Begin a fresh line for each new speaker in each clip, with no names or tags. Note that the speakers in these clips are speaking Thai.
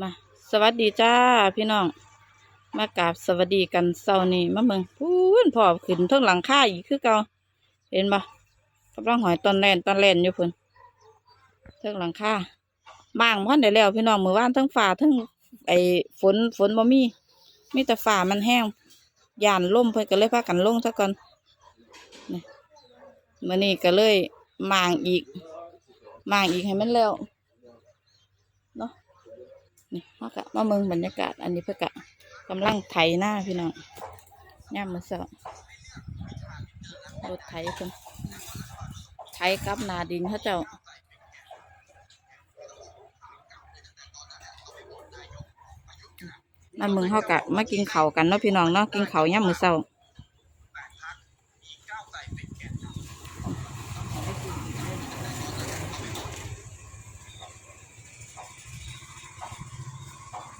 มาสวัสดีจ้าพี่น้อง มากราบสวัสดีกันเสาร์นี้มาเมืองพูนพอบขึ้นทั้งหลังค่าอีกคือเก่าเห็นปะกำลังหอยตอนแลนตอนแลนอยู่พุ่นทั้งหลังค่าบางพันได้แล้ว พี่น้องมือว่านทั้งฝ่าทั้งไอ้ฝนฝนบ่มีมีแต่ฝ่ามันแห้งยานล่มเพิ่นก็เลยพากันลงซะก่อนมื้อนี้ก็เลยมางอีกมางอีกให้มันแล้ว นี่ฮอกะมาเมืองบรรยากาศ อันนี้เพื่อกะกำลังไถหน้าพี่น้องย่ามมือเสารถไถเพิ่นไถกับนาดินเขาเจ้ามาเมืองเขากะมากินเข่ากันเนาะพี่น้องเนาะกินเข่าย่ามมือเสา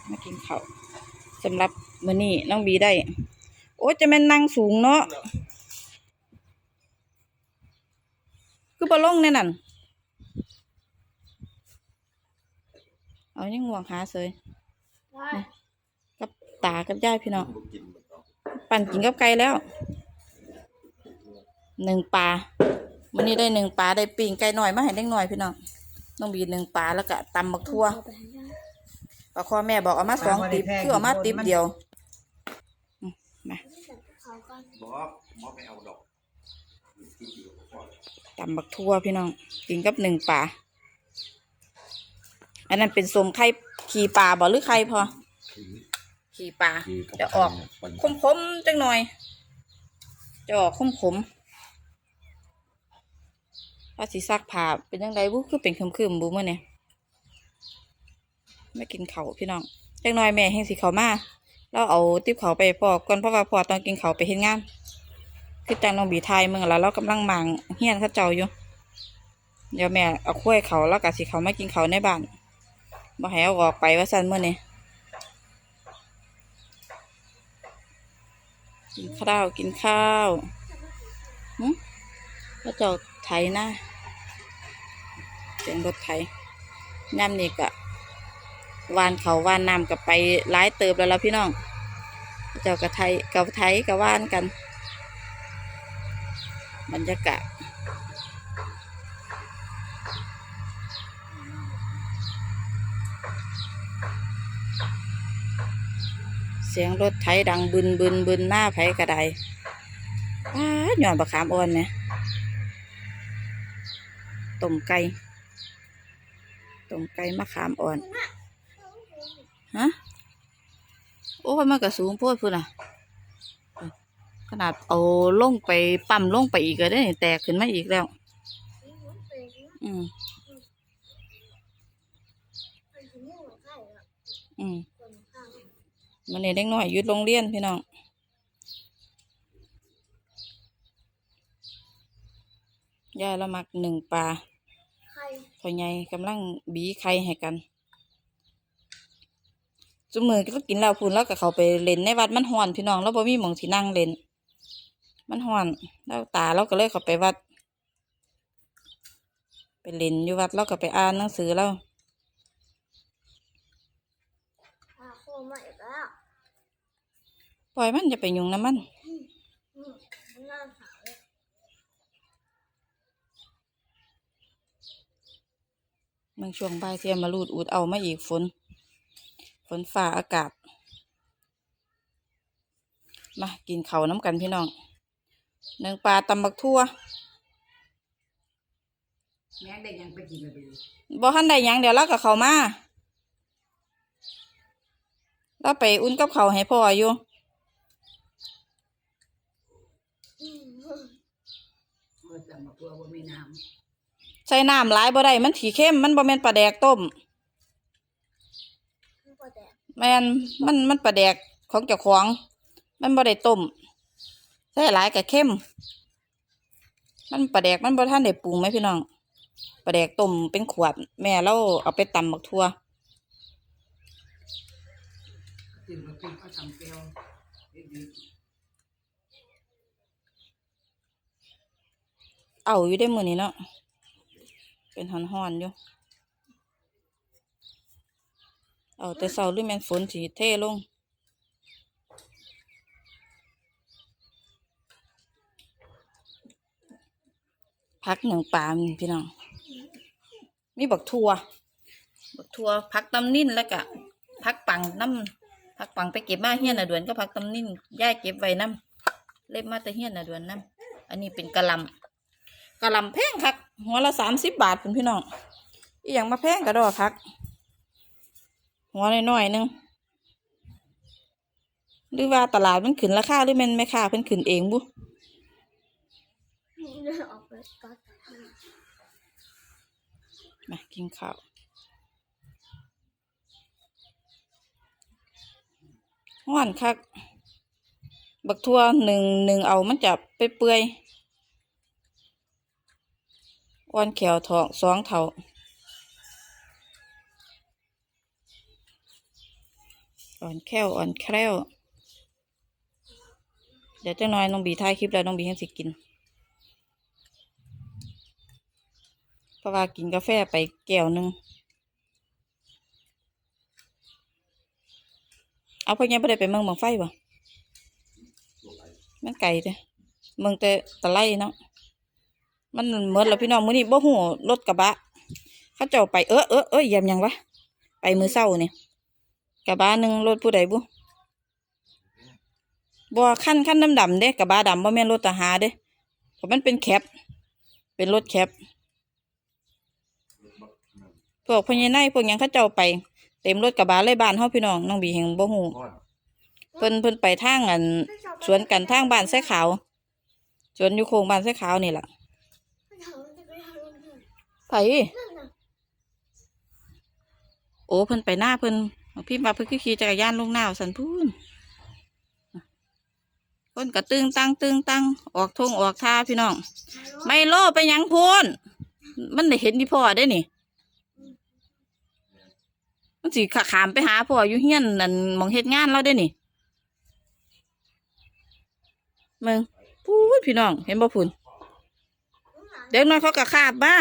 มากิน เขาสำหรับมื้อนี้น้องบีได้ โอ้จะแม่นนั่งสูงเนาะคือบ่ลงแน่นั่นเอายังห่วงหาเสยกับตากับยายพี่น้องปั่นกินกับไก่แล้วหนึ่งปลาวันนี้ได้หนึ่งปลาได้ปีงไก่หน่อยมาให้เล็กหน่อยพี่น้องน้องบีหนึ่งปลาแล้วก็ตำบักทั่ว ปลาคอแม่บอกเอามาสองติบคือเอามาติบเดียวอืมมา
บอกบอกไม่เอาดอก
ตำบักทั่วพี่น้องกินกับหนึ่งปลาอันนั้นเป็นสมไข่ขี่ปลาบ่หรือไข่พอขี่ปลาจะออกขมขมๆจังหน่อย จะออกขมขมๆถ้าสีซักผ้าเป็นยังไงบุคือเป็นคืมคืมๆบุเมื่อเนี่ย ไม่กินเขาพี่น้องจังหน่อยแม่แหงสีเขามาเราเอาติ๊บเขาไปพอก่อนเพราะว่าพอตอนกินเขาไปเห็นงาน คือจังน้องบีไทยเมืองแล้วเรากำลังมางเฮียนข้าเจ้าอยู่ เดี๋ยวแม่เอาข้วยเขาแล้วก็สิเขามากินเขาในบ้านมาให้เอาออกไปว่าสันเมื่อนี้กินข้าวกินข้าวหึแล้วเจ้าไถนะเสียงรถไถน้ำนี่กะ วานเขาวานน้ำกับไปหลายเติบแล้วล่ะพี่น้อง เจ้ากับไทยกับไทยกับวานกัน บรรยากาศเสียงรถไถดังบึนบึนบึนหน้าไผกระไดอ้าหย่อนบะขามอ่อนเนี่ยต้มไก่ต้มไก่มะขามอ่อน ฮะ โอ้ยมันก็สูงโพดพุ่นอะ ขนาดเอาลงไปปั๊มลงไปอีกก็ได้นี่แตกขึ้นมาอีกแล้ว อืมอืมมันนี่เด็กน้อยหยุดโรงเรียนพี่น้องยายละมักหนึ่งปลาพ่อใหญ่กำลังบีไข่ให้กัน จุมือก็กินแล้วพูนแล้วก็เขาไปเล่นในวัดมันห่อนพี่น้องแล้วบ่มีหมองที่นั่งเล่น มันห่อนแล้วตาเราก็เลยเขาไปวัด ไปเล่นอยู่วัดแล้วก็ไปอ่านหนังสือแล้ว
อาโคมาอีกแล้ว
ปล่อยมันจะไปยุงน้ำมัน
อืมน่าสาว
บางช่วงบ่ายเทียมมาลูดอูดเอามาอีกฝนฝ นฝ่าอากาศ มากินเขาวน้ำกันพี่น้องหนึ่งปลาตำบักทั่ว
แม่งได้ยังไปกินเลย
บ่ทันใดหยังเดี๋ยวเรากับเขามาเราไปอุ่นกับเขาวให้พ่ออยู่
อืม
เมื่อจะมาตัวว่าไม่น้
ใส่น้ำหลายบ่ได้มันถีเข้มมันบ่แม่นปลาแดกต้ม
มันก็ แต่
แม่นมันมันปลาแดกของเจ้าของ มันบ่ได้ต้มใส่หลายกับเข้ม มันปลาแดกมันบ่ทันได้ปรุงไหมพี่น้องปลาแดกต้มเป็นขวด แม่เราเอาไปตำบักทั่วำ
กินก็กินก็ทำเปรี้ยว
เอาอยู่ได้มือนี้เนาะเป็นหอนๆอยู่ เอาแต่เสาหรือแมนฝนสีเท่ลง พักหนึ่งปลามพี่น้อง มีบักทัวบักทัวพักตำนิ่นแล้วก็พักปังน้ำพักปังไปเก็บมาเฮียนน่ะด่วนก็พักตำนิ่นย่าเก็บไว้น้ำเล็บมาแต่เฮียนน่ะด่วนน้ำอันนี้เป็นกะลำกะลำแพงคักหัวละสามสิบบาทเป็นพี่น้องอีหยังมาแพงกระดอพัก หัวน้อยๆหนึงหรือว่าตลาดมันขึ้นราคาหรือมันไม่ค่าเพิ่นขึ้นเองบุ
ไปก่อน
มากินข้าวห้อนคัก บักทั่วหนึ่งหนึ่งเอามันจะไปเปื่อยอ่อนแขวทองสองเท่า อ่อนแควอ่อนแคล้วเดี๋ยวจะน้อยน้องบีถ่ายคลิปแล้วน้องบีให้สิกินเพราะว่ากินกาแฟไปแก้วหนึ่งเอาพ่อยังไม่ได้ไปเมืองเมืองไฟบ่มันไกลเด้เมืองแต่ตะไลเนาะมันเหมือนแล้วพี่น้องมื้อนี้บ่ฮู้รถกระบะเขาเจ้าไปเออเออเออเยี่ยมยังวะไปมือเศร้านี่ กระบะหนึ่งรถผู้ใดบุบ่ขั้นขั้นดำดำเด้กระบะดำบ่แม่นรถทหารเด้เพราะมันเป็นแคปเป็นรถแคปพวกพญาไนพวกยังเขาเจ้าไป เต็มรถกระบะเลยบ้านเฮาพี่น้องน้องบีแห่งบ่ฮู้เพิ่นเพิ่นไปทางอันสวนกันทางบ้านไส้ขาวสวนอยู่โคงบ้านไส้ขาวนี่ล่ะ
เขาจะไปทำอะไร
ไผ
นั่นน่ะ
โอ้เพิ่นไปหน้าเพิ่น พี่มาเพิ่นคือขี่จักรยานลงหน้าสันพูนเพิ่นกระตึงตั้งตึงตั้งออกทงออกท่าพี่น้อง ไม่โลไปยังพูนมันได้เห็นที่พ่อได้นี่มันสิขาขามไปหาพ่ออยู่เฮียนนั่นมองเฮ็ดงานเราได้นี่มึงพูดพี่น้อง เห็นบ่พูนเด็กน้อยเขากระคาบมา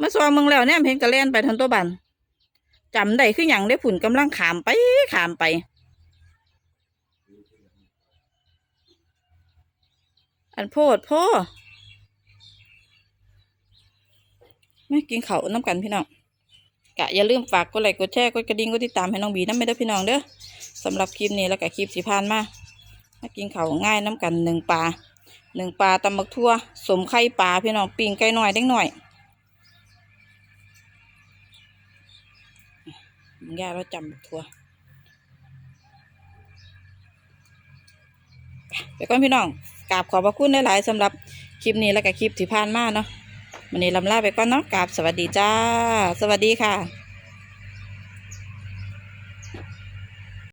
มาซอมึงแล้วเนี่ยเห็นกระเล่นไปทันตัวบัน จำได้คือหยังได้ผุนกำลังขามไปขามไปอันโพดพ่อไม่กินเขาน้ำกันพี่น้องกะอย่าลืมฝากกดไลค์กดแชร์กดกระดิ่งกดติดตามให้น้องบีน้ำไม่ได้พี่น้องเด้อสำหรับคลิปนี้แล้วก็คลิปสีพานมามากินเขาง่ายน้ำกันหนึ่งปลาหนึ่งปลาตำบักทั่วสมไข่ปลาพี่น้องปิงไก่หน่อยเด็กหน่อย มึงย่าเราจำบักทั่วไปก่อนพี่น้องกราบขอบพระคุณหลายๆสำหรับคลิปนี้แล้วก็คลิปที่ผ่านมาเนาะวันนี้ลำลาไปก่อนเนาะกราบสวัสดีจ้า สวัสดีค่ะ